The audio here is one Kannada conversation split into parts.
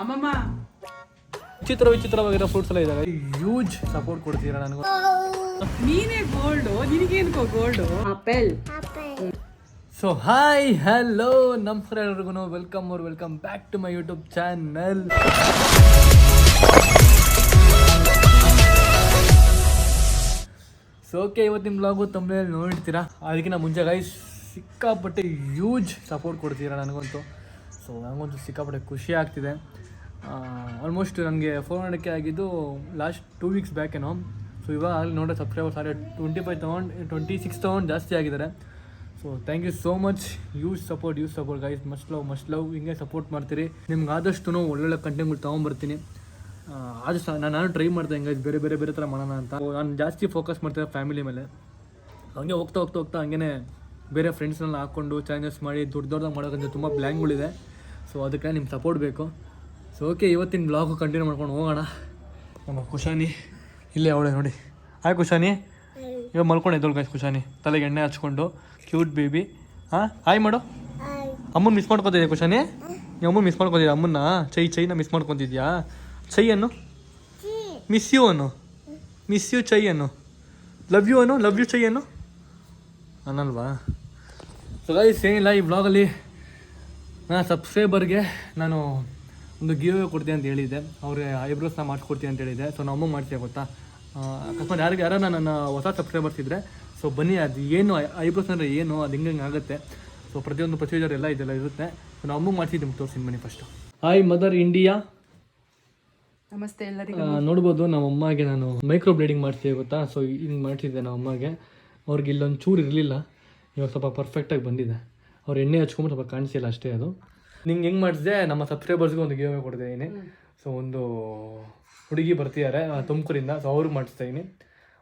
ಅಮ್ಮಮ್ಮ. ವಿಚಿತ್ರ ವಿಚಿತ್ರವಾಗಿರೋ ಫ್ರೂಟ್ಸ್ ಎಲ್ಲ ಇದಾವೆ. ಯೂಜ್ ಸಪೋರ್ಟ್ ಕೊಡ್ತೀರಾ ನನಗೂ? ನೀನೇ ಗೋಲ್ಡು ನಿನಗೇನು gold apple so hi hello ನಮಸ್ಕಾರ ಎಲ್ರಿಗೂ ವೆಲ್ಕಮ್ ಅವ್ರು welcome back to my YouTube channel so okay ಇವತ್ತು ನಿಮ್ಮ ಬ್ಲಾಗು ತಮ್ಮಲ್ಲಿ ನೋಡಿರ್ತೀರಾ ಅದಕ್ಕಿಂತ ಮುಂಚೆ ಗೈಸ್ ಸಿಕ್ಕಾಪಟ್ಟೆ ಯೂಜ್ ಸಪೋರ್ಟ್ ಕೊಡ್ತೀರಾ ನನಗಂತೂ. ಸೊ ನನಗಂತೂ ಸಿಕ್ಕಾಪಟ್ಟೆ ಖುಷಿ ಆಗ್ತಿದೆ. ಆಲ್ಮೋಸ್ಟ್ ನನಗೆ ಫೋರ್ ಹಂಡ್ರೆಡ್ಗೆ ಆಗಿದ್ದು ಲಾಸ್ಟ್ ಟೂ ವೀಕ್ಸ್ ಏನೋ. ಸೊ ಇವಾಗ ಅಲ್ಲಿ ನೋಡೋ ಸಬ್ಸ್ಕ್ರೈಬರ್ಸ್ ಆದರೆ twenty five thousand twenty six thousand ಜಾಸ್ತಿ ಆಗಿದ್ದಾರೆ. So thank you so much yours support yours support guys must love must love ಹಿಂಗೆ ಸಪೋರ್ಟ್ ಮಾಡ್ತೀರಿ. ನಿಮ್ಗೆ ಆದಷ್ಟು ಒಳ್ಳೊಳ್ಳೆ ಕಂಟೆಂಟ್ಗಳು ತೊಗೊಂಬರ್ತೀನಿ. ಅದು ಸಹ ನಾನು ನಾನು ಟ್ರೈ ಮಾಡ್ತೇನೆ ಹಿಂಗೆ ಬೇರೆ ಬೇರೆ ಬೇರೆ ಥರ ಮಾಡೋಣ ಅಂತ. ನಾನು ಜಾಸ್ತಿ ಫೋಕಸ್ ಮಾಡ್ತೀನಿ ಫ್ಯಾಮಿಲಿ ಮೇಲೆ. ಹಂಗೆ ಹೋಗ್ತಾ ಹೋಗ್ತಾ ಹೋಗ್ತಾ ಹಂಗೆ ಬೇರೆ ಫ್ರೆಂಡ್ಸ್ನೆಲ್ಲ ಹಾಕ್ಕೊಂಡು ಚಾಲೆಂಜಸ್ ಮಾಡಿ ದೊಡ್ಡ ದೊಡ್ಡದಾಗ ಮಾಡೋಕ್ಕಂತ ತುಂಬ ಪ್ಲ್ಯಾನ್ಗಳಿದೆ ಸೊ ಅದಕ್ಕೆ ನಿಮ್ಮ ಸಪೋರ್ಟ್ ಬೇಕು. ಸೊ ಓಕೆ ಇವತ್ತಿನ ಬ್ಲಾಗು ಕಂಟಿನ್ಯೂ ಮಾಡ್ಕೊಂಡು ಹೋಗೋಣ. ನಮ್ಮ ಕುಶಾನಿ ಇಲ್ಲೇ ಅವಳೆ ನೋಡಿ. ಆಯ್ ಕುಶಾನಿ. ಇವಾಗ ಮಲ್ಕೊಂಡು ಎದ್ದೋಳು ಗೈಸ್ ಕುಶಾನಿ. ತಲೆಗೆ ಎಣ್ಣೆ ಹಚ್ಕೊಂಡು ಕ್ಯೂಟ್ ಬೇಬಿ ಹಾಂ? ಹಾಯ್ ಮಾಡು. ಅಮ್ಮನ ಮಿಸ್ ಮಾಡ್ಕೊತಿದ್ಯಾ ಕುಶಾನಿ? ನೀವು ಅಮ್ಮನ ಮಿಸ್ ಮಾಡ್ಕೊತಿದ್ಯಾ ಅಮ್ಮನ್ನ? ಚೈ ಚೈನ ಮಿಸ್ ಮಾಡ್ಕೊತಿದ್ಯಾ? ಚೈ ಅನ್ನು? ಮಿಸ್ ಯು ಅನ್ನು? ಮಿಸ್ ಯು ಚೈ ಅನ್ನು? ಲವ್ ಯು ಅನ್ನು? ಲವ್ ಯು ಚೈ ಅನ್ನು? ಅನ್ನಲ್ವಾ ಸೊ ಗೈಸ್ ಏನಿಲ್ಲ ಈ ಬ್ಲಾಗಲ್ಲಿ ನಾನು ಸಬ್ಸ್ಕ್ರೈಬರ್ಗೆ ನಾನು ಒಂದು ಗಿವ್ ಕೊಡ್ತೀನಿ ಅಂತ ಹೇಳಿದ್ದೆ. ಅವ್ರಿಗೆ ಐಬ್ರೋಸ್ನ ಮಾಡಿಸ್ಕೊಡ್ತೀನಿ ಅಂತ ಹೇಳಿದ್ದೆ. ಸೊ ನಮ್ಮ ಮಾಡ್ತೀಯ ಗೊತ್ತಾ? ಅಕಸ್ಮಾತ್ ಯಾರಿಗೆ ಯಾರೋ ನನ್ನ ಹೊಸ ಸಬ್ಸ್ಕ್ರೈಬರ್ಸ್ ಇದ್ದರೆ ಸೊ ಬನ್ನಿ ಅದು ಏನು ಐಬ್ರೋಸ್ ಅಂದರೆ ಏನು ಅದು ಹಿಂಗೆ ಹಿಂಗೆ ಆಗುತ್ತೆ? ಸೊ ಪ್ರತಿಯೊಂದು ಪ್ರೊಸೀಜರ್ ಎಲ್ಲ ಇದೆಲ್ಲ ಇರುತ್ತೆ. ಸೊ ನಾವು ಮಾಡಿಸಿದ್ದೆ ಮಾಡ್ಸಿದ್ದು ನಿಮ್ಗೆ ತೋರಿಸಿ ಬನ್ನಿ ಫಸ್ಟು ಹಾಯ್ ಮದರ್ ಇಂಡಿಯಾ ನಮಸ್ತೆ ಎಲ್ಲರಿಗೂ. ನೋಡ್ಬೋದು ನಮ್ಮ ಅಮ್ಮಗೆ ನಾನು ಮೈಕ್ರೋ ಬ್ಲೇಡಿಂಗ್ ಮಾಡ್ತೀವಿ ಗೊತ್ತಾ? ಸೊ ಹಿಂಗೆ ಮಾಡ್ತಿದ್ದೆ ನಮ್ಮ ಅಮ್ಮಗೆ. ಅವ್ರಿಗೆ ಇಲ್ಲೊಂದು ಚೂರು ಇರಲಿಲ್ಲ. ಇವಾಗ ಸ್ವಲ್ಪ ಪರ್ಫೆಕ್ಟಾಗಿ ಬಂದಿದೆ. ಅವ್ರು ಎಣ್ಣೆ ಹಚ್ಕೊಂಬಿಟ್ಟು ಸ್ವಲ್ಪ ಕಾಣಿಸಿಲ್ಲ ಅಷ್ಟೇ ಅದು. ನಿಂಗೆ ಹೆಂಗೆ ಮಾಡಿಸಿದೆ? ನಮ್ಮ ಸಬ್ಸ್ಕ್ರೈಬರ್ಸ್ಗೆ ಒಂದು ಗೇಮ್ ಕೊಡ್ತಿದ್ದೀನಿ ಸೊ ಒಂದು ಹುಡುಗಿ ಬರ್ತಿದ್ದಾರೆ ತುಮಕೂರಿಂದ. ಸೊ ಅವ್ರಿಗೆ ಮಾಡಿಸ್ತಾ ಇದ್ದೀನಿ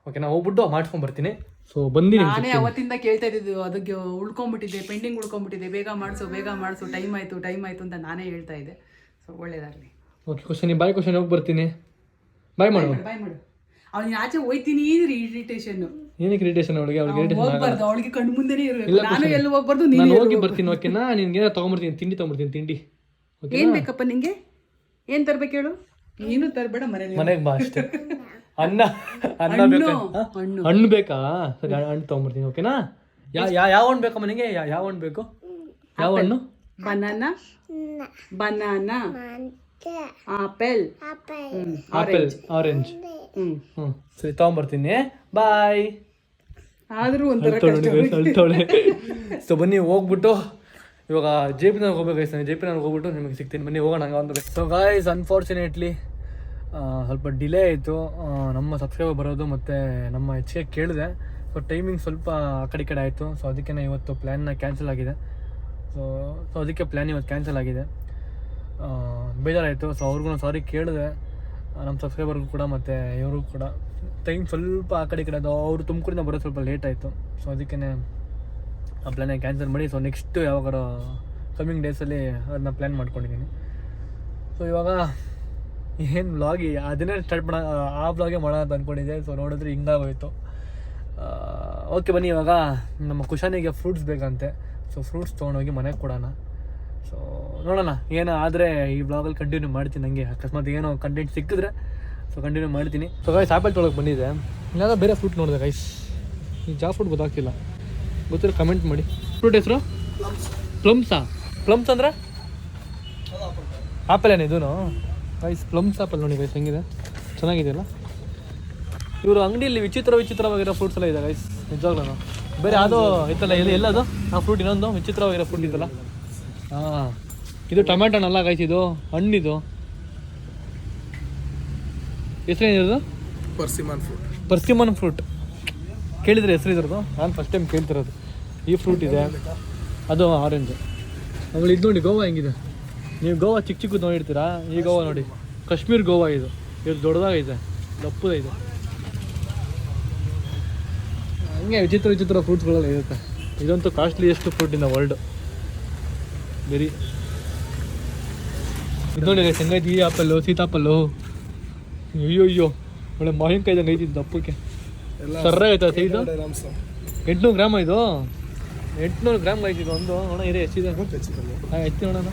ಓಕೆ ನಾನು ಹೋಗ್ಬಿಟ್ಟು ಮಾಡ್ಸ್ಕೊಂಡ್ ಬರ್ತೀನಿ ಸೊ ಬಂದು ನಾನೇ ಅವತ್ತಿಂದ ಕೇಳ್ತಾ ಇದ್ದಿದ್ದು ಅದಕ್ಕೆ ಉಳ್ಕೊಂಡ್ಬಿಟ್ಟಿದೆ ಪೆಂಡಿಂಗ್ ಉಳ್ಕೊಂಡ್ಬಿಟ್ಟಿದೆ ಬೇಗ ಮಾಡಿಸು ಬೇಗ ಮಾಡಿಸು ಟೈಮ್ ಆಯಿತು ಟೈಮ್ ಆಯಿತು ಅಂತ ನಾನೇ ಹೇಳ್ತಾ ಇದ್ದೆ. ಸೊ ಒಳ್ಳೇದಾಗಲಿ. ಓಕೆ ಕ್ವಶನ್ ಬಾಯ್ ಕ್ವಶನ್ ಹೋಗಿ ಬರ್ತೀನಿ. ಬಾಯ್ ಮಾಡು. ಬಾಯ್ ಮಾಡು ಅವ್ನಿಗೆ ಆಚೆ ಹೋಯ್ತೀನಿ ಇರಿ ಇರಿಟೇಷನ್ ಏನಕ್ಕೆ ಇರಿಟೇಷನ್ ಅವಳಿಗೆ ಅವ್ಳಿಗೆ ಇರಿಟೇಷನ್ ಹೋಗ್ಬಾರ್ದು ಅವಳಿಗೆ ಕಣ್ಣು ಮುಂದೆನೇ ಇರಬೇಕು. ನಾನು ಎಲ್ಲಿ ಹೋಗ್ಬಾರ್ದು ನೀನು ನಾನು ಹೋಗಿ ಬರ್ತೀನಿ ಓಕೆನಾ? ನಿನ್ಗೆ ತಗೊಂಬರ್ತೀನಿ ತಿಂಡಿ ತಗೊಂಬರ್ತೀನಿ ತಿಂಡಿ. ಓಕೆ ಏನ್ ಬೇಕಪ್ಪ ನಿಂಗೆ? ಏನ್ ತರ್ಬೇಕು ಹೇಳು? ನೀನು ತರಬೇಡ ಮನೆಗೆ ಮನೆಗೆ ಬಾ ಅಷ್ಟೇ. ಅನ್ನ ಅನ್ನ ಹಣ್ಣು ಬೇಕಾ? ಹಾ? ಹಣ್ಣು. ಹಣ್ಣು ಬೇಕಾ? ಸರಿ ಹಣ್ಣು ತಗೊಂಬರ್ತೀನಿ ಓಕೆನಾ? ಯಾ ಯಾ ಯಾವ ಹಣ್ಣು ಬೇಕಮ್ಮ ಮನೆಗೆ? ಯಾ- ಯಾವ ಹಣ್ಣು ಬೇಕು? ಯಾವ ಹಣ್ಣು? Banana? Banana. Apple. Apple. Orange hmm. ಹ್ಞೂ ಸರಿ ತಗೊಂಬರ್ತೀನಿ. ಬಾಯ್. ಆದ್ರೂ ಒಂಥರ ಸೊ ಬನ್ನಿ ಹೋಗ್ಬಿಟ್ಟು ಇವಾಗ ಜೆ ಪಿ ನನಗೆ ಹೋಗ್ಬೇಕು ನಾನು ಜೆ ಪಿ ನನಗೆ ಹೋಗ್ಬಿಟ್ಟು ನಿಮಗೆ ಸಿಗ್ತೀನಿ. ಬನ್ನಿ ಹೋಗೋಣ ಹಂಗೆ ಒಂದು ಸೊ ಗಾಯ್ಸ್ ಅನ್ಫಾರ್ಚುನೇಟ್ಲಿ ಸ್ವಲ್ಪ ಡಿಲೇ ಆಯಿತು. ನಮ್ಮ ಸಬ್ಸ್ಕ್ರೈಬರ್ ಬರೋದು ಮತ್ತು ನಮ್ಮ ಹೆಚ್ಚಿಗೆ ಕೇಳಿದೆ. ಸೊ ಟೈಮಿಂಗ್ ಸ್ವಲ್ಪ ಆ ಕಡೆ ಈ ಕಡೆ ಆಯಿತು. ಸೊ ಅದಕ್ಕೆ ಇವತ್ತು ಪ್ಲ್ಯಾನ್ನ ಕ್ಯಾನ್ಸಲ್ ಆಗಿದೆ. ಸೊ ಸೊ ಅದಕ್ಕೆ ಪ್ಲ್ಯಾನ್ ಇವತ್ತು ಕ್ಯಾನ್ಸಲ್ ಆಗಿದೆ. ಬೇಜಾರಾಯಿತು. ಸೊ ಅವ್ರಿಗೂ ಸಾರಿ ಕೇಳಿದೆ. ನಮ್ಮ ಸಬ್ಸ್ಕ್ರೈಬರ್ಗೂ ಕೂಡ ಮತ್ತು ಇವ್ರಿಗೂ ಕೂಡ. ಟೈಮ್ ಸ್ವಲ್ಪ ಆ ಕಡೆ ಈ ಕಡೆ ಅದು ಅವರು ತುಮಕೂರಿಂದ ಬರೋದು ಸ್ವಲ್ಪ ಲೇಟ್ ಆಯಿತು. ಸೊ ಅದಕ್ಕೆ ಆ ಪ್ಲ್ಯಾನೇ ಕ್ಯಾನ್ಸಲ್ ಮಾಡಿ ಸೊ ನೆಕ್ಸ್ಟ್ ಯಾವಾಗಾರ ಕಮ್ಮಿಂಗ್ ಡೇಸಲ್ಲಿ ಅದನ್ನ ಪ್ಲ್ಯಾನ್ ಮಾಡ್ಕೊಂಡಿದ್ದೀನಿ ಸೊ ಇವಾಗ ಏನು ವ್ಲಾಗಿ ಅದನ್ನೇ ಸ್ಟಾರ್ಟ್ ಮಾಡೋ, ಆ ವ್ಲಾಗೆ ಮಾಡೋಣ ಅಂತ ಅಂದ್ಕೊಂಡಿದ್ದೆ ಸೊ ನೋಡಿದ್ರೆ ಹಿಂಗಾಗೋಯ್ತು. ಓಕೆ ಬನ್ನಿ ಇವಾಗ ನಮ್ಮ ಕುಶಾನಿಗೆ ಫ್ರೂಟ್ಸ್ ಬೇಕಂತೆ. ಸೊ ಫ್ರೂಟ್ಸ್ ತೊಗೊಂಡೋಗಿ ಮನೆಗೆ ಕೊಡೋಣ. ಸೊ ನೋಡೋಣ. ಏನೋ ಆದರೆ ಈ ವ್ಲಾಗಲ್ಲಿ ಕಂಟಿನ್ಯೂ ಮಾಡ್ತೀನಿ ನನಗೆ ಅಕಸ್ಮಾತ್ ಏನೋ ಕಂಟೆಂಟ್ ಸಿಕ್ಕಿದ್ರೆ ಸೊ ಕಂಟಿನ್ಯೂ ಮಾಡ್ತೀನಿ. ಸೊ ಗೈಸ್ ಆ್ಯಪಲ್ ತೊಳಗೆ ಬಂದಿದೆ. ಇಲ್ಲಾಂದ್ರೆ ಬೇರೆ ಫ್ರೂಟ್ ನೋಡಿದೆ ಗೈಸ್ ಈ ಜಾ ಫ್ರೂಟ್ ಗೊತ್ತಾಗ್ತಿಲ್ಲ. ಗೊತ್ತಿರೋ ಕಮೆಂಟ್ ಮಾಡಿ. ಫ್ರೂಟ್ ಹೆಸರು? ಪ್ಲಮ್ಸಾ ಪ್ಲಮ್ಸ್ ಅಂದ್ರೆ? ಆಪಲ್ ಏನು ಇದೂ ಗೈಸ್ ಪ್ಲಮ್ಸ್ ಆ್ಯಪಲ್ ನೋಡಿ ಗೈಸ್ ಹೆಂಗಿದೆ? ಚೆನ್ನಾಗಿದೆಯಲ್ಲ? ಇವರು ಅಂಗಡಿಯಲ್ಲಿ ವಿಚಿತ್ರ ವಿಚಿತ್ರವಾಗಿರೋ ಫ್ರೂಟ್ಸ್ ಎಲ್ಲ ಇದೆ ಗೈಸ್ ನಿಜವಾಗ್ಲೂ ಬೇರೆ ಅದು ಇತ್ತಲ್ಲ ಎಲ್ಲಿ ಎಲ್ಲದು ಆ ಫ್ರೂಟ್ ಇನ್ನೊಂದು ವಿಚಿತ್ರವಾಗಿರೋ ಫ್ರೂಟ್ ಇತ್ತಲ್ಲ ಹಾಂ ಇದು ಟೊಮ್ಯಾಟೋನಲ್ಲ ಗೈಸ್ ಇದು? ಹಣ್ಣಿದು. ಹೆಸರೇನಿರೋದು ಪರ್ಸಿಮನ್ ಫ್ರೂಟ್. Persimmon fruit. ಕೇಳಿದ್ರೆ ಹೆಸರು ಇದ್ರದ್ದು? ನಾನು ಫಸ್ಟ್ ಟೈಮ್ ಕೇಳ್ತಿರೋದು. ಈ ಫ್ರೂಟ್ ಇದೆ. ಅದು ಆರೆಂಜ್ ಆಮೇಲೆ ಇದು ನೋಡಿ ಗೋವಾ ಹೆಂಗಿದೆ? ನೀವು ಗೋವಾ ಚಿಕ್ಕ ಚಿಕ್ಕದು ನೋಡಿರ್ತೀರಾ? ಈ ಗೋವಾ ನೋಡಿ. ಕಾಶ್ಮೀರ್ ಗೋವಾ ಇದು. ಇದು ದೊಡ್ಡದಾಗೈತೆ ದಪ್ಪದೈತೆ ಹಂಗೆ ವಿಚಿತ್ರ ವಿಚಿತ್ರ ಫ್ರೂಟ್ಸ್ಗಳೆಲ್ಲ ಇರುತ್ತೆ. ಇದಂತೂ costliest fruit in the world berry ಇದು ನೋಡಿ ಹೆಂಗೈತಿ? ಈ ಆಪಲ್ಲು ಸೀತಾಪಲ್ಲು. ಅಯ್ಯೋ ಅಯ್ಯೋ. ಒಳ್ಳೆ ಮಾವಿನಕಾಯಿ ಇದ್ದಂಗೆ ಐತಿ ಇದು ದಪ್ಪಕ್ಕೆ. ಎಲ್ಲ ಆಯ್ತಾ ಗ್ರಾಮ್ಸ್. ಎಂಟ್ನೂರು ಗ್ರಾಮ್ ಇದು? ಎಂಟ್ನೂರು ಗ್ರಾಮ್ ಐತಿ ಇದು ಒಂದು. ಹಣ ಇದೆ ಎಷ್ಟಿದೆ ಹೆಚ್ಚಿದೆ ಹಾಂ ಎತ್ತಿ ನೋಡೋಣ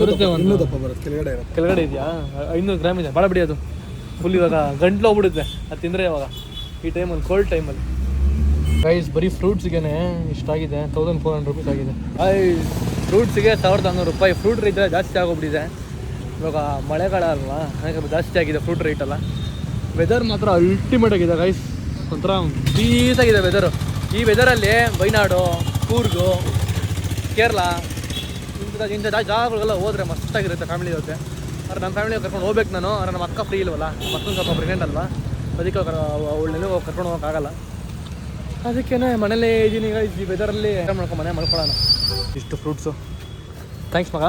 ಬರುತ್ತೆ ಒಂದು. ದಪ್ಪ ಬರುತ್ತೆ ಕೆಳಗಡೆ ಕೆಳಗಡೆ ಇದೆಯಾ? ಐನೂರು ಗ್ರಾಮ್ ಇದೆ. ಭಾಳ ಬಿಡಿ ಅದು. ಫುಲ್ ಇವಾಗ ಗಂಟ್ಲು ಹೋಗ್ಬಿಡುತ್ತೆ. ಅದು ತಿಂದರೆ ಇವಾಗ. ಈ ಟೈಮಲ್ಲಿ ಕೋಲ್ಡ್ ಟೈಮಲ್ಲಿ. ಪ್ರೈಸ್ ಬರೀ ಫ್ರೂಟ್ಸ್ಗೆ ಇಷ್ಟಾಗಿದೆ ತೌಸಂಡ್ ಫೋರ್ ಹಂಡ್ರೆಡ್ ರುಪೀಸ್ ಆಗಿದೆ. ಐ ಫ್ರೂಟ್ಸ್ಗೆ ಸಾವಿರದ ಹನ್ನೂರು ರೂಪಾಯಿ. ಫ್ರೂಟ್ ರೇಟ್ ಎಲ್ಲ ಜಾಸ್ತಿ ಆಗೋಗ್ಬಿಟ್ಟಿದೆ. ಇವಾಗ ಮಳೆಗಾಲ ಅಲ್ವಾ? ಹಾಗೆ ಜಾಸ್ತಿ ಆಗಿದೆ ಫ್ರೂಟ್ ರೇಟ್ ಎಲ್ಲ. ವೆದರ್ ಮಾತ್ರ ಅಲ್ಟಿಮೇಟ್ ಆಗಿದೆ ಗೈಸ್ ಒಂಥರ ಪೀಸಾಗಿದೆ ವೆದರು ಈ ವೆದರಲ್ಲಿ ವೈನಾಡು, ಕೂರ್ಗು, ಕೇರಳ, ಇಂಥ ಇಂಥ ಜಾಗಗಳಿಗೆಲ್ಲ ಹೋದ್ರೆ ಮಸ್ತಾಗಿರುತ್ತೆ ಫ್ಯಾಮಿಲಿ ಜೊತೆ. ಆದ್ರೆ ನಮ್ಮ ಫ್ಯಾಮಿಲಿ ಕರ್ಕೊಂಡು ಹೋಗ್ಬೇಕು ನಾನು, ಆದ್ರೆ ನಮ್ಮ ಅಕ್ಕ ಫ್ರೀ ಇಲ್ವಲ್ಲ? ಮತ್ತೊಂದು ಸ್ವಲ್ಪ ಪ್ರೆಗ್ನೆಂಟ್ ಅಲ್ವಾ? ಅದಕ್ಕೆ ಹೋಗಿ ಕರ್ಕೊಂಡು ಹೋಗೋಕ್ಕಾಗಲ್ಲ ಅದಕ್ಕೇನೆ ಮನೇಲೇ ಇದ್ದೀನಿ ಈಗ ಈ ವೆದರಲ್ಲಿ ಮಾಡ್ಕೊಂಡು ಮನೆ ಮಾಡ್ಕೊಳ್ಳೋಣ ಇಷ್ಟು ಫ್ರೂಟ್ಸು ಥ್ಯಾಂಕ್ಸ್ ಮಗ.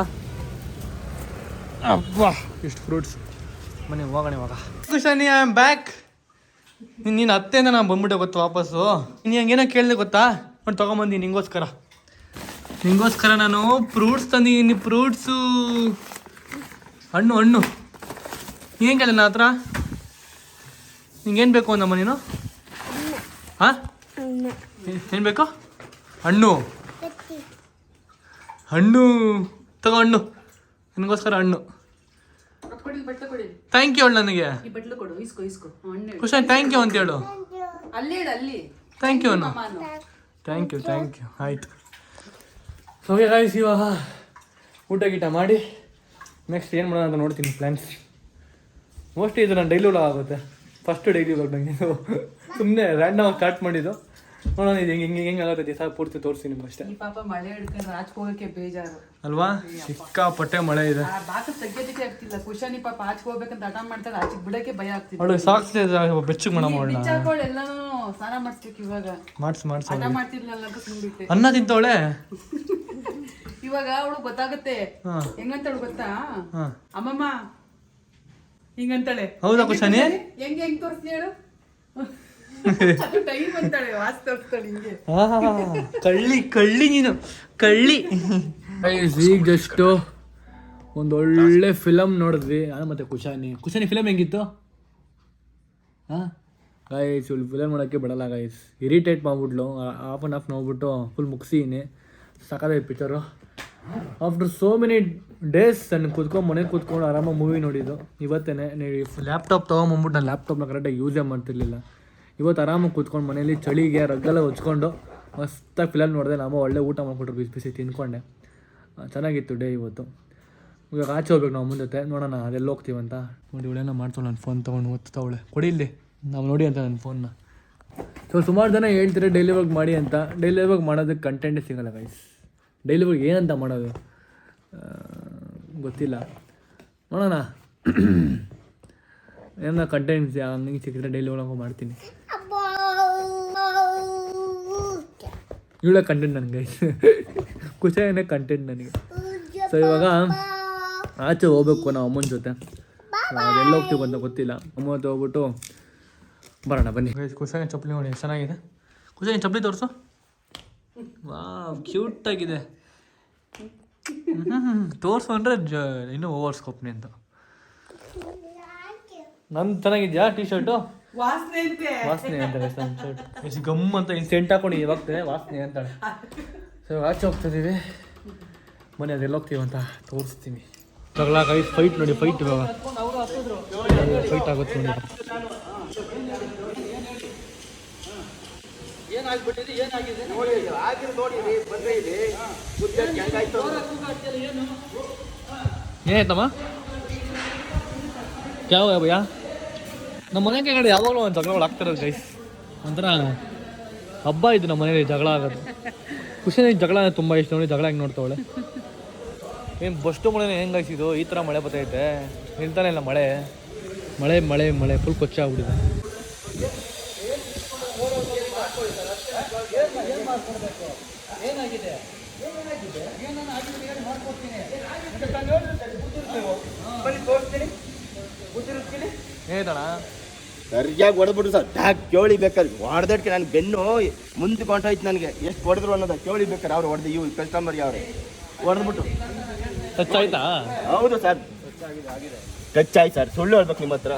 ಅಬ್ಬಾ ಇಷ್ಟು ಫ್ರೂಟ್ಸ್ ಮನೆ ಹೋಗೋಣ ಇವಾಗ. ಕುಶಾನಿ ಐ ಆಮ್ ಬ್ಯಾಕ್ ನೀನು ಅತ್ತೆಯಿಂದ ನಾನು ಬಂದ್ಬಿಟ್ಟೆ ಗೊತ್ತು ವಾಪಸ್ಸು. ನೀನು ಹಂಗೇನೋ ಕೇಳಿದೆ ಗೊತ್ತಾ? ನೋಡಿ ತೊಗೊಂಬಂದಿ ನಿಂಗೋಸ್ಕರ. ನಿಂಗೋಸ್ಕರ ನಾನು ಫ್ರೂಟ್ಸ್ ತಂದಿದ್ದೀನಿ ಫ್ರೂಟ್ಸು ಹಣ್ಣು ಹಣ್ಣು. ಏನು ಕೇಳ ನಾ ಹತ್ರ? ನಿಂಗೇನು ಬೇಕು ಅಂದಮ್ಮ ನೀನು? ಹಾಂ? ಏನು ಬೇಕು? ಹಣ್ಣು. ಹಣ್ಣು ತಗೋ ಹಣ್ಣು. ನಿನಗೋಸ್ಕರ ಹಣ್ಣು. ಥ್ಯಾಂಕ್ ಯು ಹೇಳು ನನಗೆ. ಹೇಳು. ಥ್ಯಾಂಕ್ ಯು ಅಂತ ಹೇಳು. ಥ್ಯಾಂಕ್ ಯು ಅಣ್ಣ. ಥ್ಯಾಂಕ್ ಯು ಥ್ಯಾಂಕ್ ಯು ಆಯಿತು. ಸೊ ಗಾಯ್ಸ್ ಇವಾಗ ಊಟ ಗೀಟ ಮಾಡಿ. ನೆಕ್ಸ್ಟ್ ಏನು ಮಾಡೋಣ ಅಂತ ನೋಡ್ತೀನಿ ಪ್ಲ್ಯಾನ್ಸ್ ಮೋಸ್ಟ್ಲಿ ಇದು ನಾನು ಡೈಲಿ ವ್ಲಾಗ್ ಆಗುತ್ತೆ. ಫಸ್ಟ್ ಡೈಲಿ ವ್ಲಾಗ್ ನನಗೆ ಸುಮ್ಮನೆ ರ್ಯಾಂಡಮ್ ಸ್ಟಾರ್ಟ್ ಮಾಡಿದ್ದು. ನೋಡೋಣ ಇದು ಹೆಂಗೆ ಹೆಂಗೆ ಹೆಂಗಾಗುತ್ತೆ ದಿವಸ ಪೂರ್ತಿ ತೋರಿಸಿ ನಿಮ್ಗೆ ಅಷ್ಟೇ. ಈ ಪಾಪ ಮಳೆ ಹಿಡ್ಕೊಂಡು ರಾಜ್ಗೆ ಹೋಗಕ್ಕೆ ಬೇಜಾರು. ಅಲ್ವಾ? ಸಿಕ್ಕಾಪಟ್ಟೆ ಮಳೆ ಇದೆ. ಆ ಬಾಕ ತೆಗ್ಯೋದಕ್ಕೆ ಆಗ್ತಿಲ್ಲ. ಕುಶಾನಿ ಪಾಪ ಆಚೆ ಹೋಗ್ಬೇಕಂತ ಹಠ ಮಾಡ್ತಾರೆ ಆಚೆ ಬಿಡಕ್ಕೆ ಭಯ ಆಗ್ತಿದೆ. ಅವಳು ಸಾಕ್ಸ್ ಬೆಚ್ಚಗೆ ಮಾಡೋಣ. ಅವಳನ್ನ ಬಿಚ್ಚಾಕೊಳ್ಳಿ ಎಲ್ಲಾನು ಸ್ನಾನ ಮಾಡಿಸ್ಬೇಕು ಇವಾಗ. ಮಾಡಿಸ್ ಮಾಡಿಸ್ ಹಠ ಮಾಡ್ತಿರ್ಲಿಲ್ಲ ಅಂತ ಸುಮ್ಬಿಟ್ಟೆ ಅನ್ನ ತಿಂತವಳೆ? ಇವಾಗ ಅವಳು ಗೊತ್ತಾಗುತ್ತೆ. ಹೆಂಗಂತಳು ಗೊತ್ತಾ? ಅಮ್ಮಮ್ಮ ಹಿಂಗಂತಾಳೆ. ಹೌದಾ ಕುಶಾನಿ? ಹೆಂಗ್ ಹೆಂಗ್ ತೋರಿಸ್ಲಿ ಹೇಳು. ಕಳ್ಳಿ ಕಳ್ಳಿ ನೀನು. ಕಳ್ಳಿ. ಈಗ ಜಸ್ಟ್ ಒಂದು ಒಳ್ಳೆ ಫಿಲಮ್ ನೋಡಿದ್ವಿ. ನಾನು ಮತ್ತೆ ಕುಶಾನಿ. ಕುಶಾನಿ ಫಿಲಮ್ ಹೆಂಗಿತ್ತು? ಹಾಂ ಗಾಯ್ಸ್ ಫಿಲಮ್ ನೋಡೋಕ್ಕೆ ಬಿಡಲ್ಲ ಗಾಯ್ಸ್ ಇರಿಟೇಟ್ ಮಾಡ್ಬಿಟ್ಲು. ಆಫ್ ಆ್ಯಂಡ್ ಆಫ್ ನೋಡ್ಬಿಟ್ಟು ಫುಲ್ ಮುಗಿಸಿದ್ದೀನಿ ಸಕಾಲ picture after so many days ನಾನು ಕೂತ್ಕೊಂಡು, ಮನೆಗೆ ಕೂತ್ಕೊಂಡು ಆರಾಮಾಗಿ ಮೂವಿ ನೋಡಿದ್ದು. ಇವತ್ತೇ ಲ್ಯಾಪ್ಟಾಪ್ ತೊಗೊಂಬಂದ್ಬಿಟ್ಟು ನಾನು ಲ್ಯಾಪ್ಟಾಪ್ನ ಕರೆಕ್ಟಾಗಿ ಯೂಸೇ ಮಾಡ್ತಿರ್ಲಿಲ್ಲ. ಇವತ್ತು ಆರಾಮಾಗಿ ಕೂತ್ಕೊಂಡು ಮನೇಲಿ ಚಳಿಗೆ ರಗ್ಗಲ್ಲ ಹೊಚ್ಕೊಂಡು ಮಸ್ತಾಗಿ ಫಿಲಮ್ ನೋಡಿದೆ ನಮ್ಮ ಒಳ್ಳೆ ಊಟ ಮಾಡಿಕೊಟ್ರು ಬಿಸಿ ಬಿಸಿ ತಿನ್ಕೊಂಡೆ. ಚೆನ್ನಾಗಿತ್ತು ಡೇ ಇವತ್ತು. ಇವಾಗ ಆಚೆ ಹೋಗ್ಬೇಕು ನಾವು ಮುಂದೆ ನೋಡೋಣ, ಅದೆಲ್ಲ ಹೋಗ್ತೀವಂತ ನೋಡಿ ನಾನು ಮಾಡ್ತಾಳೆ ನನ್ನ ಫೋನ್ ತೊಗೊಂಡು ಓದ್ತಾವಳೆ ಕೊಡಿ ಇಲ್ಲಿ, ನಾವು ನೋಡಿ ಅಂತ ನನ್ನ ಫೋನ್ನ ಸೊ ಸುಮಾರು ಜನ ಹೇಳ್ತಾರೆ ಡೈಲಿ ವರ್ಕ್ ಮಾಡಿ ಅಂತ. ಡೈಲಿ ವರ್ಕ್ ಮಾಡೋದಕ್ಕೆ ಕಂಟೆಂಟೇ ಸಿಗಲ್ಲ ಗೈಸ್ ಡೈಲಿ ವರ್ಕ್ ಏನಂತ ಮಾಡೋದು? ಗೊತ್ತಿಲ್ಲ. ನೋಡೋಣ. ಏನೋ ಕಂಟೆಂಟ್ಸ್ ಹಂಗೆ ಸಿಕ್ಕಿದ್ರೆ ಡೈಲಿ ಒಳಗೆ ಮಾಡ್ತೀನಿ. ಇವಳೆ ಕಂಟೆಂಟ್ ನನಗೆ. ಖುಷಿಯಾಗೇ ಕಂಟೆಂಟ್ ನನಗೆ. ಸೊ ಇವಾಗ ಆಚೆ ಹೋಗ್ಬೇಕು ನಾವು ಅಮ್ಮನ ಜೊತೆ. ಎಲ್ಲ ಹೋಗ್ತೀವಿ ಅಂತ ಗೊತ್ತಿಲ್ಲ. ಅಮ್ಮ ಜೊತೆ ಹೋಗ್ಬಿಟ್ಟು ಬರೋಣ ಬನ್ನಿ. ಖುಷಿಯಾಗಿ ಚಪ್ಪಲಿ ನೋಡಿ ಚೆನ್ನಾಗಿದೆ. ಖುಷಿಯಾಗಿ ಚಪ್ಪಲಿ ತೋರಿಸು. ವಾ ಕ್ಯೂಟಾಗಿದೆ ತೋರಿಸು ಅಂದರೆ ಜ ಇನ್ನೂ ಓವರ್ ಸ್ಕೋಪ್ನಿ ಅಂತ. ನಂದು ಚೆನ್ನಾಗಿದೆಯಾ ಟೀ ಶರ್ಟು ವಾಸನೆ ಅಂತೆ. ವಾಸನೆ ಅಂತಾಳೆ ಎಷ್ಟು ಗಮ್ ಅಂತ ಇನ್ನು ಸೆಂಟ್ ಹಾಕೊಂಡು ಇವಾಗ್ತದೆ ವಾಸನೆ ಅಂತಾಳೆ. ಸೊ ಆಚೆ ಹೋಗ್ತಿದ್ದೀವಿ. ಮನೆ ಅದೆಲ್ಲ ಹೋಗ್ತೀವಿ ಅಂತ ತೋರಿಸ್ತೀನಿ. ಜಗಳಾಗ ಫೈಟ್ ನೋಡಿ ಫೈಟ್ ಇವಾಗ. ಫೈಟ್ ಆಗುತ್ತೆ ನೋಡಿ. ಏನಾಯ್ತಮ್ಮ? ಯಾವ ಭಯ? ನಮ್ಮ ಮನೆ ಕಡೆ ಯಾವಾಗಲೂ ಒಂದು ಜಗಳಗಳು ಆಗ್ತಿರೋದು ಗೈಸ್ ಒಂಥರ ಹಬ್ಬ ಇದು ನಮ್ಮ ಮನೇಲಿ ಜಗಳ ಆಗೋದು ಖುಷಿನ ಜಗಳ ತುಂಬ ಇಷ್ಟ ನೋಡಿ ಜಗಳ ಹೆಂಗೆ ನೋಡ್ತಾವಳೆ ಏನು ಬಸ್ಟು ಮಳೆ ಹೆಂಗೆ ಇದು ಈ ಥರ ಮಳೆ ಬರ್ತೈತೆ ನಿಲ್ತಾನೆ ಇಲ್ಲ ಮಳೆ ಮಳೆ ಮಳೆ ಮಳೆ ಫುಲ್ ಕೊಚ್ಚ ಆಗ್ಬಿಟ್ಟಿದೆ ಏನಾಯ್ತಣ್ಣ ಸರಿಯಾಗಿ ಹೊಡೆದ್ಬಿಟ್ಟು ಸರ್. ಟ್ಯಾಕ್ ಕೇಳಿ ಬೇಕಾದ್ರೆ ಹೊಡೆದಕ್ಕೆ ನಾನು ಬೆನ್ನು ಮುಂದೆ ಕೊಂಟೋಯ್ತು ನನಗೆ. ಎಷ್ಟು ಹೊಡೆದ್ರು ಅನ್ನೋದು ಕೇಳಿ ಬೇಕಾದ್ರೆ ಅವ್ರು ಹೊಡೆದು ಇವು ಕಸ್ಟಮರ್ ಅವ್ರೆ ಹೊಡೆದ್ಬಿಟ್ಟು ಟಚ್ ಆಯ್ತಾ? ಹೌದು ಸರ್. ಟಚ್ ಆಯ್ತು ಸರ್. ಸುಳ್ಳು ಹೇಳ್ಬೇಕು ನಿಮ್ಮ ಹತ್ರ.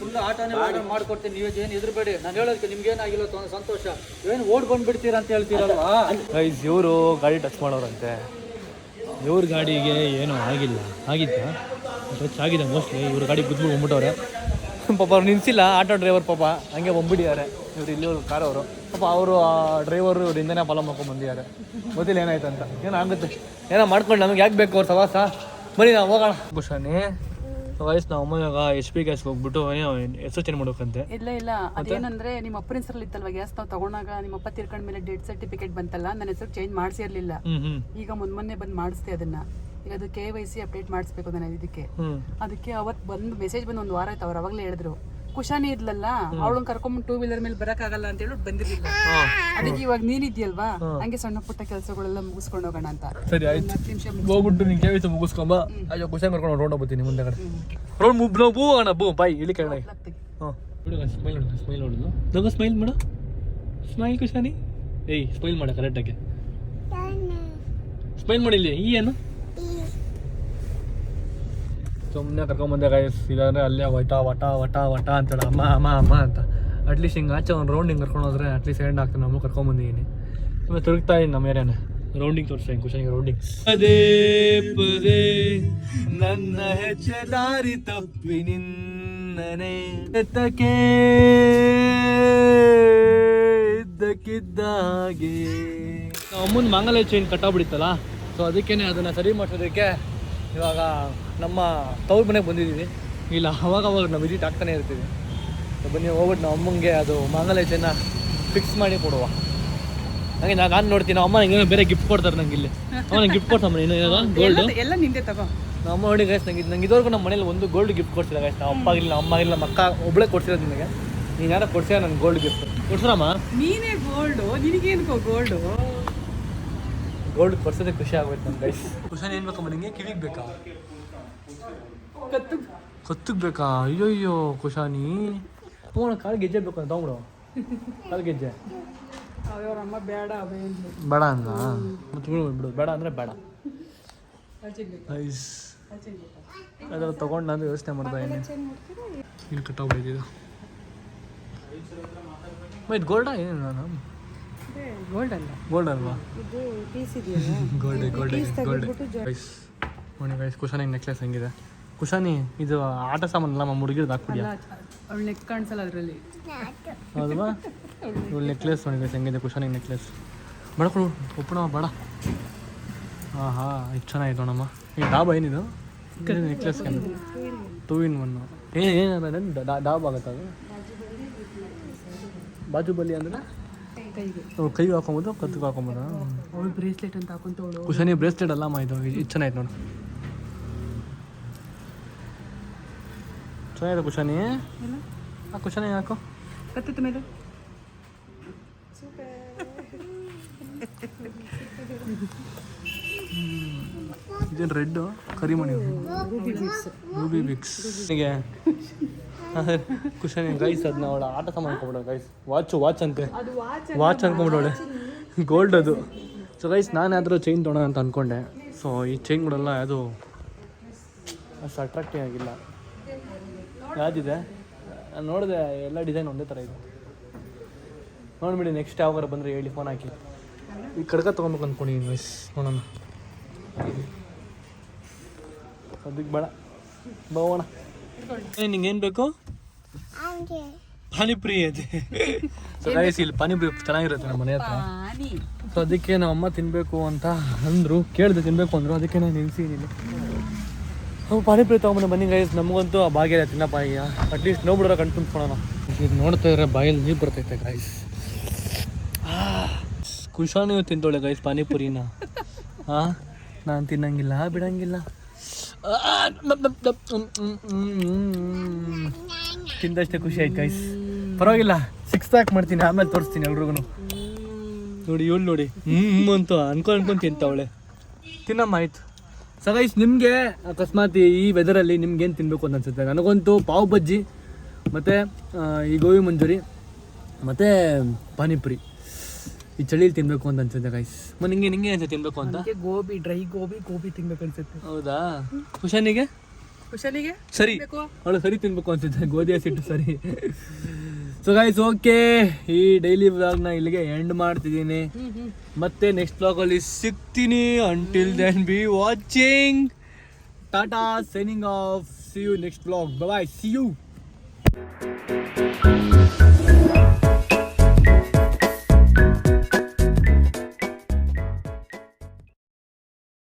ಸುಳ್ಳು ಆಟನೇ ಮಾಡ್ಕೊಡ್ತೀನಿ. ನೀವು ಏನು ಎದುರುಬೇಡಿ ನಾನು ಹೇಳೋದಕ್ಕೆ ನಿಮ್ಗೆ ಏನಾಗಿಲ್ಲ ತೊಂದ್ರೆ ಸಂತೋಷ. ಏನು ಓಡ್ ಬಂದ್ಬಿಡ್ತೀರಾ ಅಂತ ಹೇಳ್ತೀರಲ್ವಾ? ಇವರು ಗಾಡಿ ಟಚ್ ಮಾಡೋರಂತೆ. ಇವ್ರ ಗಾಡಿಗೆ ಏನೂ ಆಗಿಲ್ಲ. ಆಗಿತ್ತಾ? ಟಚ್ ಆಗಿದೆ ಮೋಸ್ಟ್ಲಿ ಇವ್ರ ಗಾಡಿ ಗುದ್ಬಿಟ್ಟು ಬಂದ್ಬಿಟ್ಟವ್ರೆ. ಪಾಪ ಅವ್ರು ನಿಲ್ಸಿಲ್ಲ ಆಟೋ ಡ್ರೈವರ್ ಪಾಪ. ಹಂಗೆ ಬಂದ್ಬಿಟ್ಟಿದ್ದಾರೆ ಇವ್ರು ಇಲ್ಲಿ ಕಾರ್ ಅವರು. ಪಾಪ ಅವರು ಆ ಡ್ರೈವರು ಇವ್ರ ಹಿಂದೆನೇ ಫಾಲೋ ಮಾಡ್ಕೊಂಡು ಬಂದಿದ್ದಾರೆ. ಗೊತ್ತಿಲ್ಲ ಏನಾಯ್ತು ಅಂತ. ಏನೋ ಆಗುತ್ತೆ. ಏನೋ ಮಾಡ್ಕೊಂಡು ನಮ್ಗೆ ಯಾಕೆ ಬೇಕು ಅವ್ರ ಸವಾಸ? ಬನ್ನಿ ನಾವು ಹೋಗೋಣ. ಖುಷಾನಿ ವಯಸ್ಸು ನಾವು ಅಮ್ಮ ಇವಾಗ ಎಚ್ ಪಿ ಗ್ಯಾಸ್ ಹೋಗ್ಬಿಟ್ಟು ಚೇಂಜ್ ಮಾಡ್ಬೇಕಂತೆ. ಇಲ್ಲ ಇಲ್ಲ. ಅದೇನಂದ್ರೆ ನಿಮ್ಮ ಅಪ್ಪನ ಹೆಸರಲ್ಲಿ ಇತ್ತಲ್ವಾ ಗ್ಯಾಸ್ ನಾವು ತಗೊಂಡಾಗ ನಿಮ್ಮ ಅಪ್ಪ ತಿರ್ಕೊಂಡ ಮೇಲೆ ಡೆತ್ ಸರ್ಟಿಫಿಕೇಟ್ ಬಂತಲ್ಲ ನನ್ನ ಹೆಸರು ಚೇಂಜ್ ಮಾಡಿಸಿರ್ಲಿಲ್ಲ. ಈಗ ಮೊನ್ನೆ ಮೊನ್ನೆ ಬಂದು ಮಾಡಿಸ್ತೇ ಅದನ್ನ. ಅದು ಕೆ ವೈ ಸಿ ಅಪ್ಡೇಟ್ ಮಾಡಿಸ್ಬೇಕು ನಾನು ಇದಕ್ಕೆ. ಅದಕ್ಕೆ ಅವತ್ತು ಬಂದು ಮೆಸೇಜ್ ಬಂದು ಒಂದು ವಾರ ಆಯ್ತು ಅವ್ರು ಅವಾಗಲೇ ಹೇಳಿದ್ರು. ಕುಶಾನಿ ಇದ್ಲಲ್ಲ ಅವಳನ್ನ ಕರ್ಕೊಂಡ್ ಟೂ ವೀಲರ್ ಮೇಲೆ ಬರಕ್ಕಾಗಲ್ಲ ಅಂತ ಹೇಳಿ ಬಂದಿರ್ಲಿಲ್ಲ. ಅದಕ್ಕೆ ಇವಾಗ ನೀನಿದ್ಯಲ್ವಾ ಹಂಗೆ ಸಣ್ಣ ಪುಟ್ಟ ಕೆಲಸಗಳೆಲ್ಲ ಮುಗಿಸ್ಕೊಂಡು ಹೋಗೋಣ ಅಂತ. ಸರಿ ಆಯ್ತು. ಹತ್ತು ನಿಮಿಷ ಹೋಗ್ಬಿಟ್ಟು ನೀನು ಕೇಳಿತು ಮುಗಿಸ್ಕೊಂಬ. ಅಯ್ಯೋ ಖುಷಿ ಕರ್ಕೊಂಡು ರೌಂಡ್ ಹೋಗ್ತೀನಿ ಮುಂದೆ ಕಡೆ. ರೌಂಡ್ ಮುಬ್ ನಾವು ಬೂ ಅಣ್ಣ ಬೂ ಬಾಯ್ ಇಲ್ಲಿ ಕೆಳಗೆ ಹಾಂ. ಬಿಡು ಸ್ಮೈಲ್ ನೋಡು ಸ್ಮೈಲ್ ನಗು ಸ್ಮೈಲ್ ಮಾಡು. ಸ್ಮೈಲ್ ಖುಷಾನಿ ಏಯ್ ಸ್ಮೈಲ್ ಮಾಡ ಕರೆಕ್ಟಾಗಿ ಸ್ಮೈಲ್ ಮಾಡಿಲ್ಲ ಈ ಏನು? ಸುಮ್ಮನೆ ಕರ್ಕೊಂಬಂದೆ ಗಾಯಸ್ ಇಲ್ಲಾಂದ್ರೆ ಅಲ್ಲೇ ವಟ ವಟ ವಟ ವಟ ಅಂತೇಳಿ ಅಮ್ಮ ಅಮ್ಮ ಅಮ್ಮ ಅಂತ. ಅಟ್ಲೀಸ್ಟ್ ಹಿಂಗೆ ಆಚೆ ಒಂದು ರೌಂಡ್ ಹಿಂಗೆ ಕರ್ಕೊಂಡು ಹೋದ್ರೆ ಅಟ್ಲೀಸ್ಟ್ ಎಂಡ್ ಆಗ್ತೀನಿ ನಮ್ಮ ಕರ್ಕೊಂಬಂದಿದ್ದೀನಿ ಆಮೇಲೆ ತಿರುಗ್ತಾ ಇದ್ದೀನಿ ನಮ್ಮ ಏರಿಯಾನೆ. ರೌಂಡಿಂಗ್ ತೋರಿಸ್ತಾ ಇದ್ದೀನಿ ಖುಷಿ ರೌಂಡಿಂಗ್ ಪದೇ ಪದೇ ನನ್ನ ಹೆಜ್ಜೆ ದಾರಿ ತಪ್ಪಿ ನಿನ್ನನೆ ಎತ್ತಕ್ಕೆ ಇದ್ದಕ್ಕಿದ್ದಾಗೆ. ಅಮ್ಮನ ಮಾಂಗಲ್ಯ ಚೈನ್ ಕಟ್ಟಾಗ್ಬಿಡಿತ್ತಲ್ಲ? ಸೊ ಅದಕ್ಕೇನೆ ಅದನ್ನು ಸರಿ ಮಾಡಿಸೋದಕ್ಕೆ ಇವಾಗ ನಮ್ಮ ತವ್ರ ಮನೆಗೆ ಬಂದಿದ್ದೀವಿ ಇಲ್ಲ ಅವಾಗ ಅವಾಗ ನಾವು ವಿಸಿಟ್ ಆಗ್ತಾನೆ ಇರ್ತೀವಿ. ಬನ್ನಿ ಹೋಗ್ಬಿಟ್ಟು ನಾವು ಅಮ್ಮಂಗೆ ಅದು ಮಾಂಗಲ್ಯ ಫಿಕ್ಸ್ ಮಾಡಿ ಕೊಡುವ. ಹಂಗೆ ನಾನು ನಾನು ನೋಡ್ತೀನಿ ನಮ್ಮ ಅಮ್ಮ ಬೇರೆ ಗಿಫ್ಟ್ ಕೊಡ್ತಾರೆ ನಂಗೆ ಇಲ್ಲಿ. ಅಮ್ಮ ನಂಗೆ ಗಿಫ್ಟ್ ಕೊಡ್ತಾನೆ ಏನೋ ಗೋಲ್ಡ್ ಎಲ್ಲ ನಿಂದೆ ತಗೋ. ನಮ್ಮ ನೋಡಿ ಗೈಸ್ ನಂಗೆ ನಂಗೆ ಇದುವರೆಗೂ ನಮ್ಮ ಮನೇಲಿ ಒಂದು ಗೋಲ್ಡ್ ಗಿಫ್ಟ್ ಕೊಡ್ಸಿಲ್ಲ ಗೈಸ್ ನಮ್ಮ ಅಪ್ಪ ಆಗಿಲ್ಲ ನಮ್ಮ ಅಮ್ಮ ಆಗಿಲ್ಲ ನಮ್ಮ ಅಕ್ಕ ಒಬ್ಬಳೇ ಕೊಡ್ಸಿರೋದು ನಿನಗೆ. ನೀನು ಯಾರೋ ಕೊಡ್ಸಿರ ನನ್ನ ಗೋಲ್ಡ್ ಗಿಫ್ಟ್ ಕೊಡ್ಸ್ರಮ್ಮ ನೀನೇ ಗೋಲ್ಡು ನಿನಗೇನು ಗೋಲ್ಡು ಗೋಲ್ಡ್ ಕೊಡ್ಸೋದೇ ಖುಷಿ ಆಗೋಯ್ತು ನಮ್ಮ ಗೈಸ್ ಖುಷಿ ಏನು ಬೇಕಮ್ಮ ನಿಂಗೆ ಕಿವಿಗೆ ಬೇಕಾ? ಕತ್ತು ಕತ್ತಿಗೆ ಬೇಕಾ? ಅಯ್ಯೋ ಅಯ್ಯೋ ಕುಶಾನಿ. ಹ್ಞೂ ಕಾಲು ಗೆಜ್ಜೆ ಬೇಕು ಅಂತ ತಗೊಂಡು ಕಾಲು ಗೆಜ್ಜೆ. ಅಮ್ಮ ಬೇಡ ಬೇಡ ಅಂದ ಮತ್ತೆ ಬಿಡು ಬಿಡು. ಬೇಡ ಅಂದರೆ ಬೇಡ. ಐಸ್ ಅದೆಲ್ಲ ತೊಗೊಂಡು ನಾನು ಯೋಚನೆ ಮಾಡ್ತಾ ಇದ್ದೀನಿ ಇಲ್ಲಿ ಕಟ್ಟಾಗ್ಬಿಟ್ಟಿದ್ದು ಇದು ಗೋಲ್ಡಾ ಏನು ನಾನು. ಗೋಲ್ಡ್ ಅಲ್ಲ ಗೋಲ್ಡ್ ಅಲ್ವಾ? ಇದು ಪೀಸ್ ಇದೆಯಲ್ಲ ಗೋಲ್ಡ್ ಗೋಲ್ಡ್ ಗೋಲ್ಡ್ ಗೈಸ್ ನೋಡಿ ಗೈಸ್ ಕುಶಾನಿ ನೆಕ್ಲೆಸ್ ಹೆಂಗಿದೆ? ಕುಶಾನಿ ಇದು ಆಟ ಸಾಮಾನಲ್ಲ ನಮ್ಮ ಹುಡುಗಿರ್ದು ಹಾಕ್ಬಿಡಿ. ಅವಳು ನೆಕ್ ಕಾಣಿಸಲ್ಲ ಅದರಲ್ಲಿ. ಹೌದಲ್ವಾ ಇವಳು ನೆಕ್ಲೆಸ್ ನೋಡಿ ಗೈಸ್ ಹೆಂಗಿದೆ ಕುಶಾನಿ ನೆಕ್ಲೆಸ್ ಬಡ್ಕೊಡು ಒಪ್ಪಣ ಬೇಡ. ಹಾಂ ಹಾಂ ಇದು ಚೆನ್ನಾಗಿತ್ತು ನೋಡಮ್ಮ. ಈ ಡಾಬಾ ಏನಿದು? ನೆಕ್ಲೆಸ್ ಟೂ ಇನ್ ಒನ್ನು ಏನು ಏನಂದ್ರೆ ಡಾಬ್ ಆಗುತ್ತೆ ಅದು ಬಾಜುಬಲಿ ಅಂದ್ರೆ? ಕೈಗೆ. ಕೈಗೆ ಹಾಕೊಬೋದು ಕತ್ತಿಗೆ ಹಾಕೊಬೋದಾ ಅವಳು ಬ್ರೇಸ್ಲೆಟ್ ಅಂತ ಹಾಕೊಂತವಳು ಕುಶನಿ ಬ್ರೇಸ್ಲೆಟ್ ಅಲ್ಲಮ್ಮ ಇದು ಇದು ಚೆನ್ನಾಗಿತ್ತು ನೋಡು. ಚೆನ್ನಾಗಿದೆ ಕುಶನಿ ಆ ಕುಶಾನಿ ಹಾಕು ಕತ್ತಿತ್ತ ಮೇಲೆ. ಇದೇನು ರೆಡ್ಡು? ಕರಿಮಣಿ. ರೂಬಿ ಬಿಕ್ಸ್ ಹೀಗೆ ಕುಶಾನಿ ಗೈಸ್ ಅದನ್ನ ಅವಳ ಆಟ ಸಾಮಾನು ಅನ್ಕೊಂಬಿಡ ಗೈಸ್ ವಾಚ್ ವಾಚ್ ಅಂತೆ. ವಾಚ್ ಅನ್ಕೊಂಬಿಡೋಳೆ ಗೋಲ್ಡ್ ಅದು. ಸೊ ಗೈಸ್ ನಾನು ಯಾವ್ದಾದ್ರು ಚೈನ್ ತೊಗೊಳ ಅಂತ ಅಂದ್ಕೊಂಡೆ ಸೊ ಈ ಚೈನ್ಗಳೆಲ್ಲ ಅದು ಅಷ್ಟು ಅಟ್ರಾಕ್ಟಿವ್ ಆಗಿಲ್ಲ. ಯಾವ್ದಿದೆ? ನೋಡಿದೆ ಎಲ್ಲ ಡಿಸೈನ್ ಒಂದೇ ಥರ ಇದೆ. ನೋಡ್ಬಿಡಿ ನೆಕ್ಸ್ಟ್ ಯಾವಾಗ ಬಂದರೆ ಹೇಳಿ ಫೋನ್ ಹಾಕಿ. ಈ ಕಡ್ಗ ತೊಗೊಬೇಕು ಅಂದ್ಕೊಂಡಿದ್ದೀನಿ ಗೈಸ್ ನೋಡೋಣ. ಅದಕ್ಕೆ ಬೇಡ. ಬೋಣ ನಿಂಗೆ ಏನು ಬೇಕು? ಪಾನಿಪುರಿ ಐತೆ ಸೊ ಗೈಸ್ ಇಲ್ಲಿ ಪಾನಿಪುರಿ ಚೆನ್ನಾಗಿರುತ್ತೆ ನಮ್ಮ ಮನೆ ಹತ್ರ. ಸೊ ಅದಕ್ಕೆ ನಮ್ಮ ಅಮ್ಮ ತಿನ್ನಬೇಕು ಅಂತ ಅಂದರು ಕೇಳಿದೆ ತಿನ್ನಬೇಕು ಅಂದರು ಅದಕ್ಕೆ ನಾನು ನಿಲ್ಸಿದ್ದೀನಿ ನಾವು ಪಾನಿಪುರಿ ತೊಗೊಂಬಂದು ಬನ್ನಿ ಗೈಸ್ ನಮಗಂತೂ ಆ ಭಾಗ್ಯ ತಿನ್ನಪ್ಪ ಈಗ. ಅಟ್ಲೀಸ್ಟ್ ಬಿಡೋರ ಕಣ್ ತುಂಬ್ಕೊಳೋಣ ಇದು ನೋಡ್ತಾ ಇದ್ರೆ ಬಾಯಲ್ಲಿ ನೀರು ಬರ್ತೈತೆ ಗೈಸ್ ಖುಷಾನು ತಿಂತೋಳೆ ಗೈಸ್ ಪಾನಿಪುರಿನ. ಹಾಂ ನಾನು ತಿನ್ನಂಗಿಲ್ಲ ಬಿಡಂಗಿಲ್ಲ. ತಿಂದಷ್ಟೇ ಖುಷಿ ಆಯ್ತು ಗೈಸ್ ಪರವಾಗಿಲ್ಲ ಸಿಕ್ಸ್ ಪ್ಯಾಕ್ ಮಾಡ್ತೀನಿ ಆಮೇಲೆ ತೋರಿಸ್ತೀನಿ ಎಲ್ರಿಗೂ ನೋಡಿ ಇವಳು ನೋಡಿ. ಹ್ಞೂ ಅಂತ ಅನ್ಕೊಂಡು ಅನ್ಕೊಂಡು ತಿಂತವಳೆ. ತಿನ್ನಮ್ಮ ಆಯ್ತು. ಸೊ ಗೈಸ್ ನಿಮಗೆ ಅಕಸ್ಮಾತ್ ಈ ವೆದರಲ್ಲಿ ನಿಮ್ಗೇನು ಏನು ತಿನ್ನಬೇಕು ಅಂತ ಅನ್ಸುತ್ತೆ ನನಗಂತೂ ಪಾವ್ ಬಜ್ಜಿ ಮತ್ತು ಈ ಗೋಬಿ ಮಂಜೂರಿ ಮತ್ತು ಪಾನಿಪುರಿ. ಈ ಚಳಿಲಿ ತಿನ್ನಬೇಕು ಅಂತ ಅನ್ಸುತ್ತೆ ಗೈಸ್ ಮನೆ ನಿಂಗೆ ನಿಂಗೆ ಅನ್ಸುತ್ತೆ ತಿನ್ನಬೇಕು ಅಂತ ನನಗೆ ಗೋಬಿ ಡ್ರೈ ಗೋಬಿ ಗೋಬಿ ತಿನ್ಬೇಕು ಅನ್ಸುತ್ತೆ ಹೌದಾ ಕುಶನಿಗೆ ಕುಶನಿಗೆ ಸರಿ ಅವಳು ಸರಿ ತಿನ್ಬೇಕು ಅನ್ಸುತ್ತೆ ಗೋಧಿ ಹಸಿಟ್ಟು ಸರಿ ಸೊ ಗೈಸ್ ಓಕೆ ಈ ಡೈಲಿ ವ್ಲಾಗ್ನ ಇಲ್ಲಿಗೆ ಎಂಡ್ ಮಾಡ್ತಿದ್ದೀನಿ ಮತ್ತೆ ನೆಕ್ಸ್ಟ್ ವ್ಲಾಗಲ್ಲಿ ಸಿಗ್ತೀನಿ until then be watching tata signing off see you next vlog bye see you